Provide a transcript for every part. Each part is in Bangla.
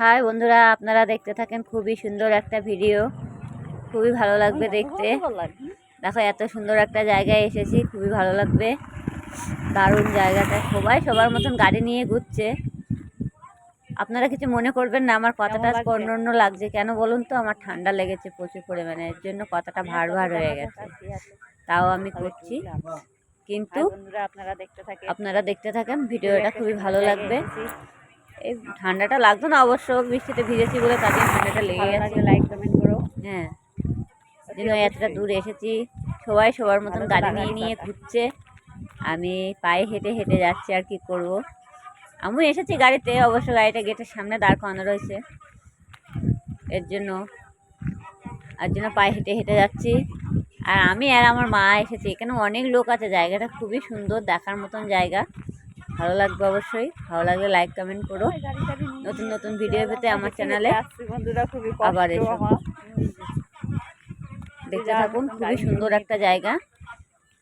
হাই বন্ধুরা আপনারা দেখতে থাকেন খুবই সুন্দর একটা ভিডিও। খুবই ভালো লাগবে দেখতে। দেখো এত সুন্দর একটা জায়গায় এসেছি খুবই ভালো লাগবে। দারুণ জায়গাটা সবাই সবার মতন গাড়ি নিয়ে ঘুরছে। আপনারা কিছু মনে করবেন না আমার কথাটা? অন্য অন্য লাগছে। কেন বলুন তো আমার ঠান্ডা লেগেছে প্রচুর পরিমাণে এর জন্য কথাটা ভার ভার হয়ে গেছে। তাও আমি করছি। কিন্তু আপনারা দেখতে থাকেন। আপনারা দেখতে থাকেন ভিডিওটা খুবই ভালো লাগবে। এই ঠান্ডাটা লাগতো না অবশ্য বৃষ্টিতে ভিজেছি বলে তাদের ঠান্ডাটা লেগে গেছে লাইক কমেন্ট করো। হ্যাঁ। যেন এতটা দূর এসেছি। সবাই সবার মতন গাড়ি নিয়ে নিয়ে ঘুরছে। আমি পায়ে হেঁটে হেঁটে যাচ্ছি আর কি করব। আমি এসেছি গাড়িতে অবশ্য গাড়িটা গেটের সামনে দাঁড় করানো রয়েছে। এর জন্য আর জন্য পায়ে হেঁটে হেঁটে যাচ্ছি। আর আমি আর আমার মা এসেছি। এখানে অনেক লোক আছে। জায়গাটা খুবই সুন্দর দেখার মতন জায়গা। ভালো লাগবে অবশ্যই। ভালো লাগলে লাইক কমেন্ট করো। নতুন নতুন ভিডিও পেতে আমার চ্যানেলে আবার এসো। দেখতে থাকুন, খুবই সুন্দর একটা জায়গা।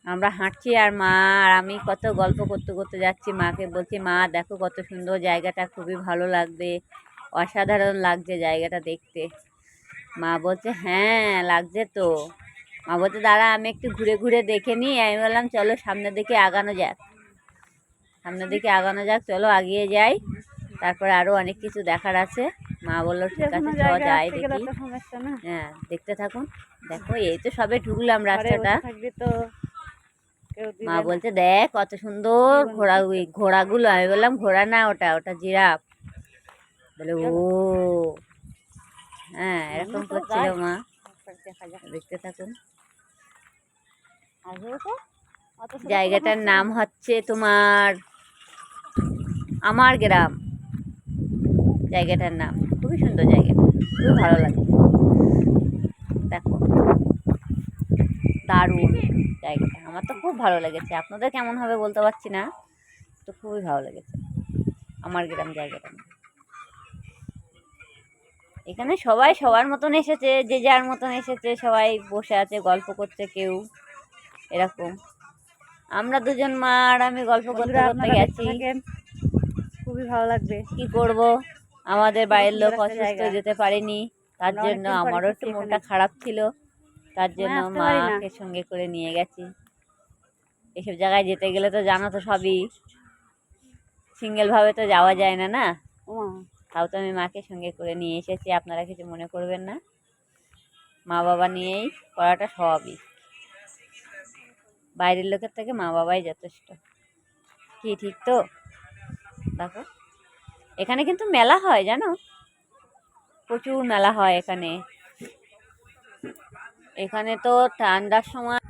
আমরা হাঁটছি আর মা আর আমি কত গল্প করতে করতে যাচ্ছি। মাকে বলছি, মা, দেখো কত সুন্দর জায়গাটা, খুবই ভালো লাগবে। অসাধারণ লাগছে জায়গাটা দেখতে। মা বলছে হ্যাঁ লাগছে তো। মা বলছে, দাঁড়া, আমি একটু ঘুরে ঘুরে দেখে নিই। আমি বললাম, চলো সামনের দিকে আগানো যাক। সামনের দিকে আগানো যাক চলো আগিয়ে যাই। তারপরে আরও অনেক কিছু দেখার আছে। মা বলল ঠিক আছে যাই দেখি। হ্যাঁ দেখতে থাকুন। দেখো এই তো সবে ঢুকলাম রাস্তাটা। মা বলছে দেখ কত সুন্দর ঘোড়া ওই ঘোড়াগুলো। আমি বললাম ঘোড়া না ওটা ওটা জিরাফ। বলে ও। হ্যাঁ এরকম করছিল মা। দেখতে থাকুন। জায়গাটার নাম হচ্ছে তোমার আমার গ্রাম। জায়গাটার নাম। খুবই সুন্দর জায়গা। খুবই ভালো লাগে। দেখো। দারুণ জায়গাটা। আমার তো খুব ভালো লেগেছে। আপনাদের কেমন হবে বলতে পারছি না। তো খুবই ভালো লেগেছে। আমার গ্রাম জায়গাটা। এখানে সবাই সবার মতন এসেছে। যে যার মতন এসেছে সবাই বসে আছে গল্প করছে কেউ। এরকম। আমরা দুজন মা আর আমি গল্প করতে করতে গেছি। খুবই ভালো লাগবে। কি করব? আমাদের বাড়ির লোক অসুস্থ যেতে পারেনি। তার জন্য আমারও একটু মনটা খারাপ ছিল। তার জন্য মাকে সঙ্গে করে নিয়ে গেছি। এসব জায়গায় যেতে গেলে তো জানো তো সবই। সিঙ্গেলভাবে তো যাওয়া যায় না না? তাও তো আমি মাকে সঙ্গে করে নিয়ে এসেছি। আপনারা কিছু মনে করবেন না। মা বাবা নিয়েই করাটা স্বাভাবিক। বাইরের লোকের থেকে মা বাবাই যথেষ্ট। কি ঠিক তো? দেখো। এখানে কিন্তু মেলা হয় জানো? প্রচুর মেলা হয় এখানে। এখানে তো ঠান্ডার সময়